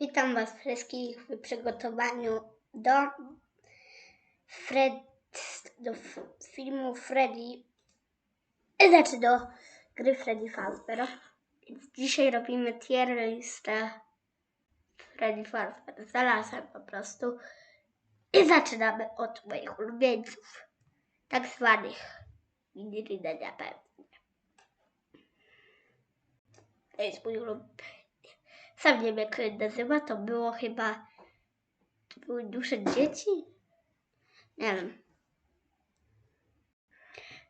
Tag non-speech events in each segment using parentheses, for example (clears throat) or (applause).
Witam Was wszystkich w przygotowaniu do, Fred, do filmu Freddy, znaczy do gry Freddy Fazbear. Dzisiaj robimy tier listę Freddy Fazbear. Znalazłem po prostu i zaczynamy od moich ulubieńców, tak zwanych na pewno. To jest mój ulubiony. Sam nie wiem jak się nazywa, to było chyba, to były duże dzieci? Nie wiem.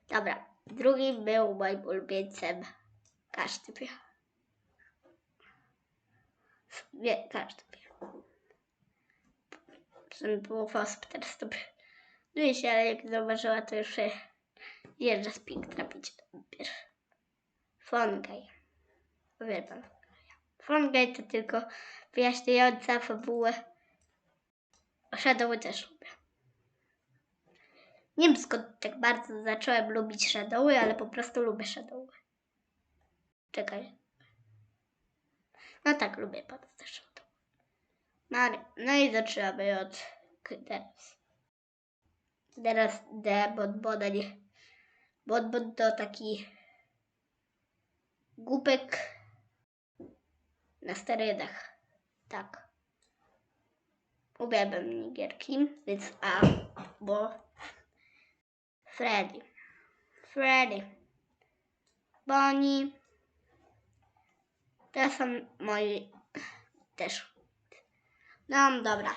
Dobra, drugim był moim ulubieńcem każdy wie. Nie, każdy wie. Żeby było Foster stopy. No i się, ale jak zauważyła, to już się jeżdża z pink pierwszy. Fongaj. Uwielbiam Fongaj to tylko wyjaśniająca fabułę. Shadowy też lubię. Nie wiem skąd tak bardzo zacząłem lubić Shadowy, ale po prostu lubię Shadowy. Czekaj. No tak, lubię bardzo Shadowy. No, no i zaczynamy od teraz. Teraz D, Bonbona nie. Bonbon to taki głupek na sterydach. Tak. Uwielbiam minigierki, więc A, bo Freddy. Freddy. Bonnie. To są moi też. No dobra.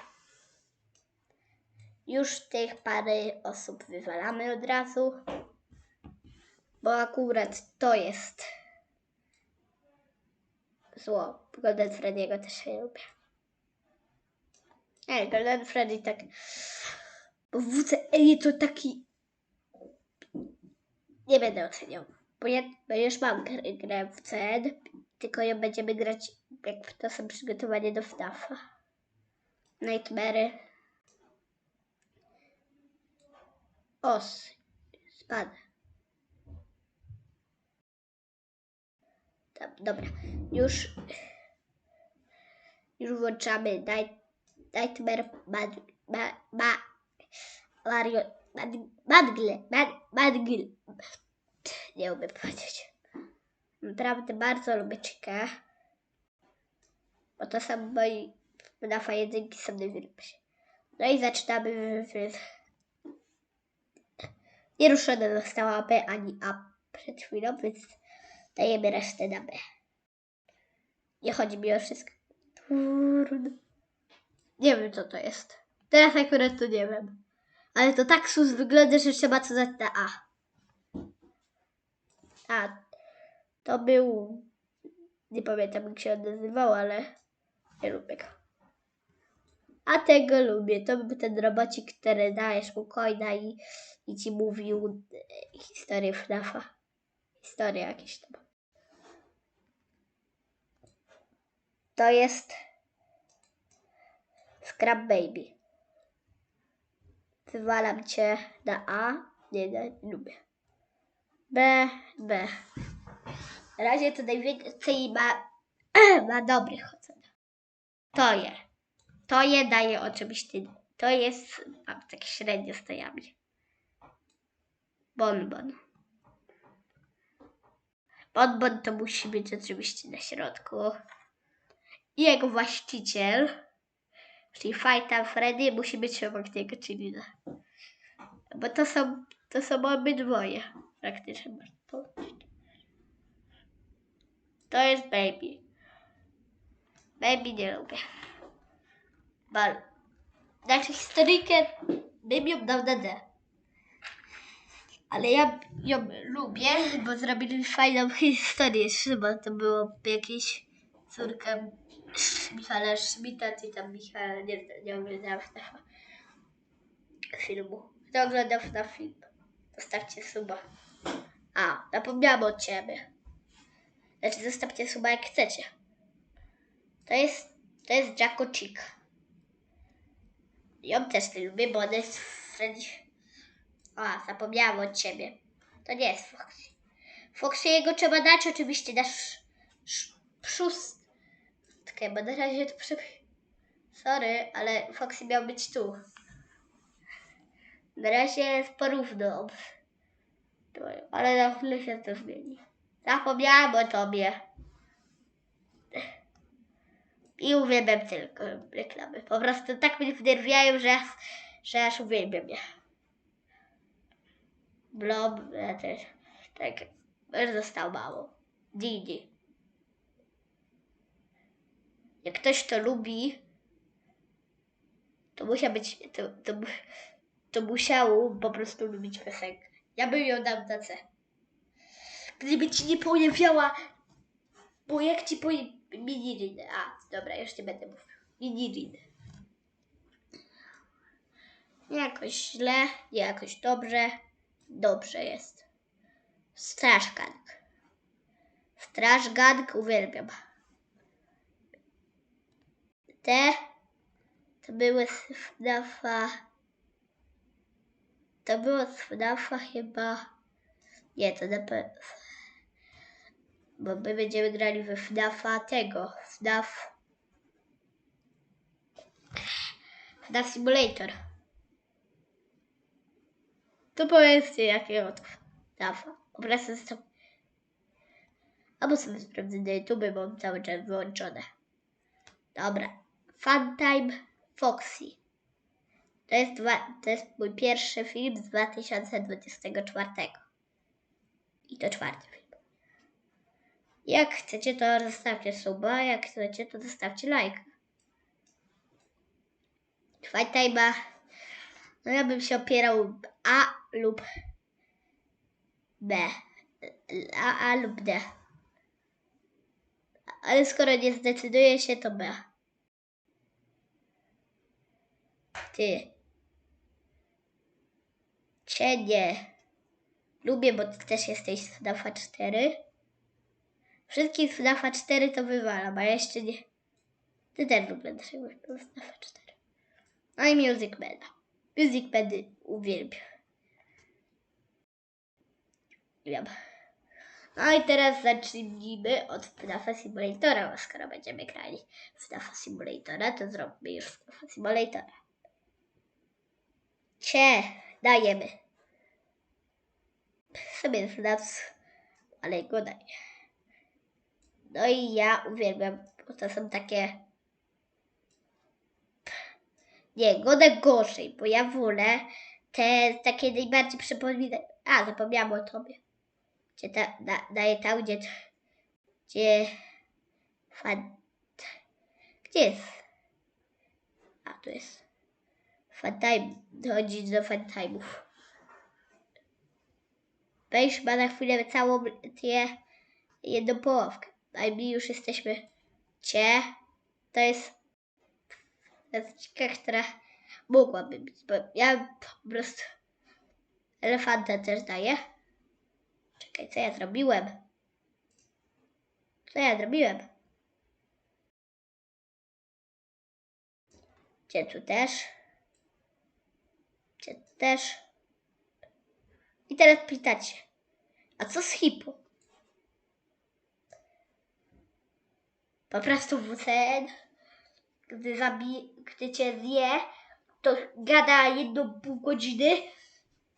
Już tych parę osób wywalamy od razu, bo akurat to jest zło. Golden Freddy'ego też się lubię. Ej, Golden Freddy tak... Bo w WC ej, to taki... Nie będę oceniał. Bo ja bo już mam gr- grę w CN, tylko ją będziemy grać, jak to są przygotowanie do FNAFa. Nightmary. Os. Spada. Dobra, już już włączamy Night, Nightmare Bad, ba, ba, Mario, bad, Badgle, bad, Badgle. Nie umiem powiedzieć. Naprawdę bardzo lubię Chica. Bo to są moi nafa jedynki są największe. No i zaczynamy w, w nie ruszone została B ani A przed chwilą, więc dajemy resztę na B. Nie chodzi mi o wszystko. Kurde. Nie wiem, co to jest. Teraz akurat to nie wiem. Ale to tak sus wygląda, że trzeba co dać na A. A, to był... Nie pamiętam, jak się on nazywał, ale nie lubię go. A tego lubię. To był ten robocik, który dajesz mu coina i, i ci mówił e, historię FNAFa. Historię jakieś tam. To jest Scrap Baby. Wywalam cię na A. Nie, nie, lubię. B, B. Na razie to najwięcej ma, (clears throat) ma dobrych ocen. To je. To je daje oczywiście. To jest. Mam tak średnio stojami. Bonbon. Bonbon to musi być oczywiście na środku. I jego właściciel, czyli Fighter Freddy, musi być obok niego, czyli na. Bo to są, to są obydwoje. Praktycznie. To jest Baby. Baby nie lubię. Bal. Znaczy historyjkę ją dał na D. Ale ja ją lubię, bo zrobili fajną historię. Chyba to było jakieś córka Michała Schmidta, czy tam Michała, nie, nie oglądałam FNAFa filmu. Kto oglądał FNAF film? Zostawcie suba. A, zapomniałam o ciebie. Znaczy zostawcie suba jak chcecie. To jest, to jest Jacko Chick. Ją też nie lubię, bo ona jest Freddy. A, zapomniałam o ciebie. To nie jest Foxy. Jego trzeba dać oczywiście na sz, sz, szóstkę, bo na razie to przy, Sorry, ale Foxy miał być tu. Na razie jest porówno. Ale na chwilę się to zmieni. Zapomniałam o tobie. I uwielbiam tylko reklamy. Po prostu tak mnie wnerwiają, że, że aż uwielbiam je. Blob, też. Tak, już został mało. Didi. Jak ktoś to lubi, to musiał być, to, to, to musiał po prostu lubić piosenkę. Ja bym ją dał na C. Gdyby ci nie pojawiała, bo jak ci pojawi... A, dobra, już nie będę mówił. Minirin. Nie jakoś źle, nie jakoś dobrze. Dobrze jest. Straż Gang. Straż Gang uwielbiam. Te to były z FNAFa. To było z FNAFa chyba. Nie, to na pewno. Bo my będziemy grali we FNAFa tego. FNAF. FNAF Simulator. To powiedzcie jakiego to FNAFa. Po prostu są... Albo sobie sprawdzę na YouTube, bo mam cały czas wyłączone. Dobra. Funtime Foxy. To jest, dwa, to jest mój pierwszy film z 2024. I to czwarty film. Jak chcecie, to zostawcie suba, jak chcecie, to zostawcie like. Funtime'a, no ja bym się opierał A lub B. A, A lub D. Ale skoro nie zdecyduje się, to B. Ty. Cienie. Lubię, bo ty też jesteś z FNAFa 4. Wszystkich z FNAFa 4 to wywalam, a jeszcze nie. Ty też lubię naszego FNAFa 4. No i Music Mana. Music Many uwielbiam. No i teraz zacznijmy od FNAFa Simulatora, bo skoro będziemy grali FNAFa Simulatora, to zróbmy już FNAFa Simulatora. Cie, dajemy. Sobie FNAF, ale go daję. No i ja uwielbiam, bo to są takie... Nie, godę gorzej, bo ja wolę te takie najbardziej przypominać... A, zapomniałam o tobie. Gdzie ta, da, daję tam, gdzie... Gdzie... Fan... Gdzie jest? A, tu jest. Fantime. Dochodzi do fantime'ów. Weź ma na chwilę całą tę jedną połowkę. My już jesteśmy cie. To jest piosenka, która mogłaby być, bo ja po prostu elefanta też daję. Czekaj, co ja zrobiłem? Co ja zrobiłem? Gdzie tu też? Tu też? I teraz pytacie, a co z hipo? Po prostu WCN, gdy, zabi- gdy cię zje, to gada jedną pół godziny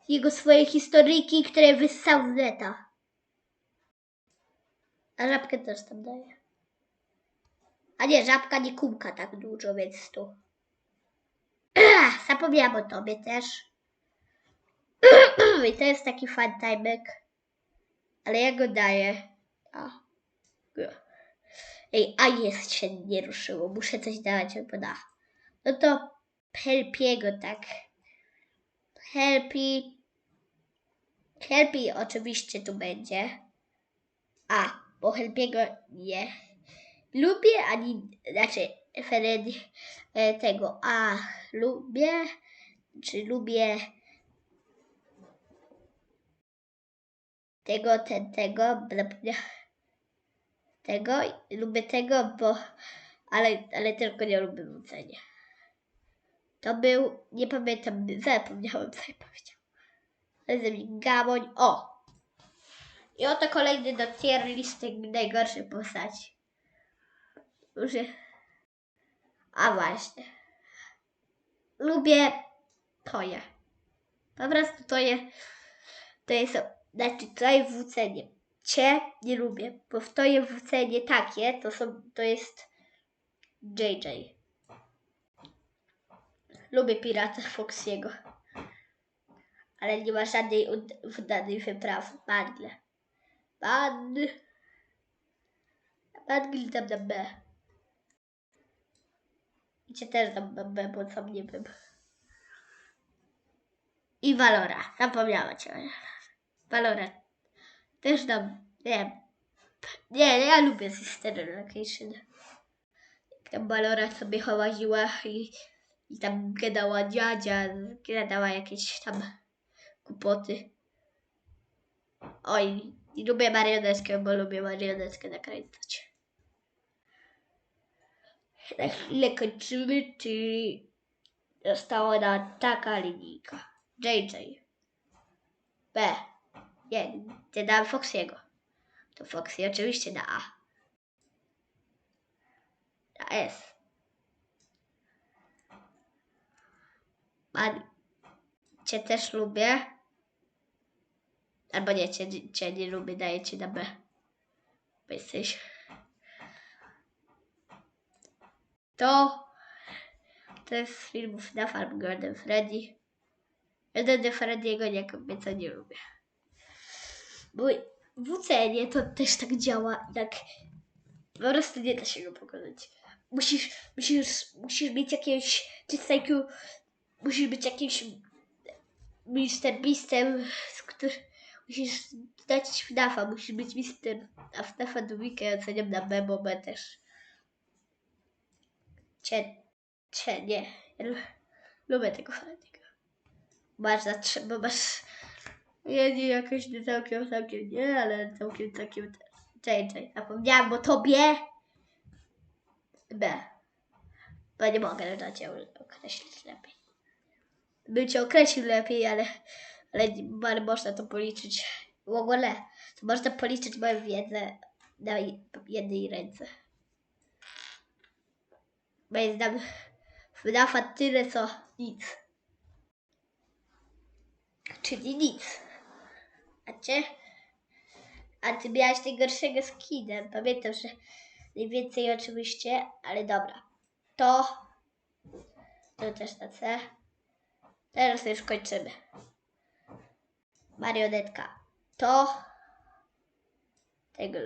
jego swoje historyjki, które wyssał z neta. A żabkę też tam daje. A nie, żabka nie kumka tak dużo, więc tu. (clears throat) Zapomniałam o tobie też. (clears throat) I to jest taki fun timek. Ale ja go daję. A. Ej, a jest się nie ruszyło. Muszę coś dawać, bo da. No to Helpiego, tak. Helpi. Helpi oczywiście tu będzie. A, bo Helpiego nie lubię, ani, znaczy, Freddy e, tego, a lubię, czy lubię tego, ten, tego, tego, lubię tego, bo, ale, ale tylko nie lubię nudzenia. To był, nie pamiętam, zapomniałem co ja. Nazywa mi Gamoń, o! I oto kolejny do tier listy najgorszych postaci. Je- A właśnie. Lubię toje. Po prostu toje. To jest, znaczy toje w cenie. Cie nie lubię, bo w toje w cenie takie to są, to jest JJ. Lubię pirata Foxiego. Ale nie ma żadnej ud- udanej wyprawy. Badle. Bad. Badgl dam na B. I cię też dam na B, bo sam nie wiem. I Valora. Zapomniała cię. Valora. Też dam. Nie. Nie, ja lubię Sister Location. Tam Valora sobie chowaziła i, i tam gadała dziadzia, gadała jakieś tam głupoty. Oj, lubię marionetkę, bo lubię marionetkę nakręcać. Na chwilę kończymy, czyli została nam taka linijka. JJ. B. Nie, nie dałem Foxiego. To Foxy oczywiście na A. Na S. Man, cię też lubię. Albo nie, cię, cię nie lubię, daję ci na B. Bo jesteś... To... To jest z filmów na Farm Garden Freddy. Jeden Freddy'ego nie kobieta nie lubię. Bo w UCN to też tak działa, tak po prostu nie da się go pokonać. Musisz, musisz, musisz mieć jakiegoś, jest IQ, musisz być jakimś Mr. Beastem, z którym musisz dać FNAFa, musisz być Mister, a FNAFa dwójkę ja oceniam na bo B też. Cie, cie, nie, ja lu- lubię tego Freddy'ego. Masz za trzy, bo masz, ja nie jakoś nie całkiem, całkiem nie, ale całkiem, całkiem też. JJ, zapomniałam o tobie. B. Bo nie mogę na cię określić lepiej. Bym cię określił lepiej, ale, ale, ale można to policzyć. W ogóle to można policzyć moją wiedzę na jednej ręce. Bo jest tam FNAFa tyle co nic. Czyli nic. A cię? A ty miałaś najgorszego skinem. Pamiętam, że najwięcej oczywiście, ale dobra. To. To też na C. Teraz już kończymy. Marionetka. To. Tego.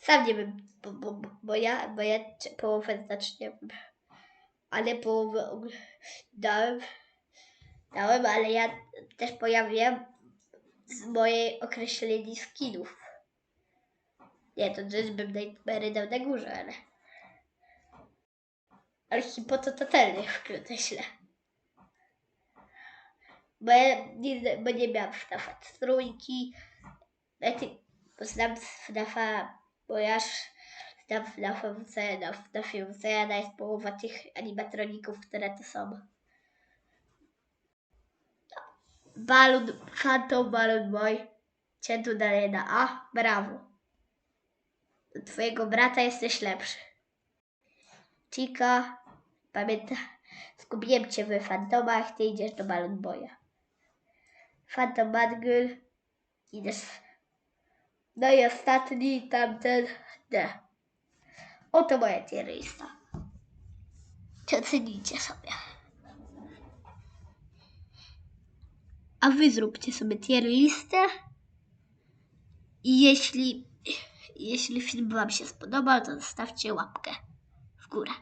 Sam nie wiem, bo, bo, bo, ja, bo ja połowę znacznie. Ale połowę dałem. Dałem, ale ja też pojawiłem z mojej określeni skinów. Nie, to też bym Nightmare dał na górze, ale... Ale hipo to totalnie wkrótce źle. Bo ja nie, bo nie miałam FNAFa trójki. Znaczy, bo znam FNAFa, bo ja znam FNAFa WC, no w FNAFie WC jest połowa tych animatroników, które to są. Balon, Phantom Balon Boy. Cię tu daję na A. Brawo. Do twojego brata jesteś lepszy. Chica, pamiętam, zgubiłem cię w Fantomach, ty idziesz do Balon Boya. Phantom Bad Girl, idziesz. No i ostatni, tamten, D. Oto moja tier lista. Ocenijcie sobie. A wy zróbcie sobie tier listę. I jeśli, jeśli film wam się spodobał, to zostawcie łapkę w górę.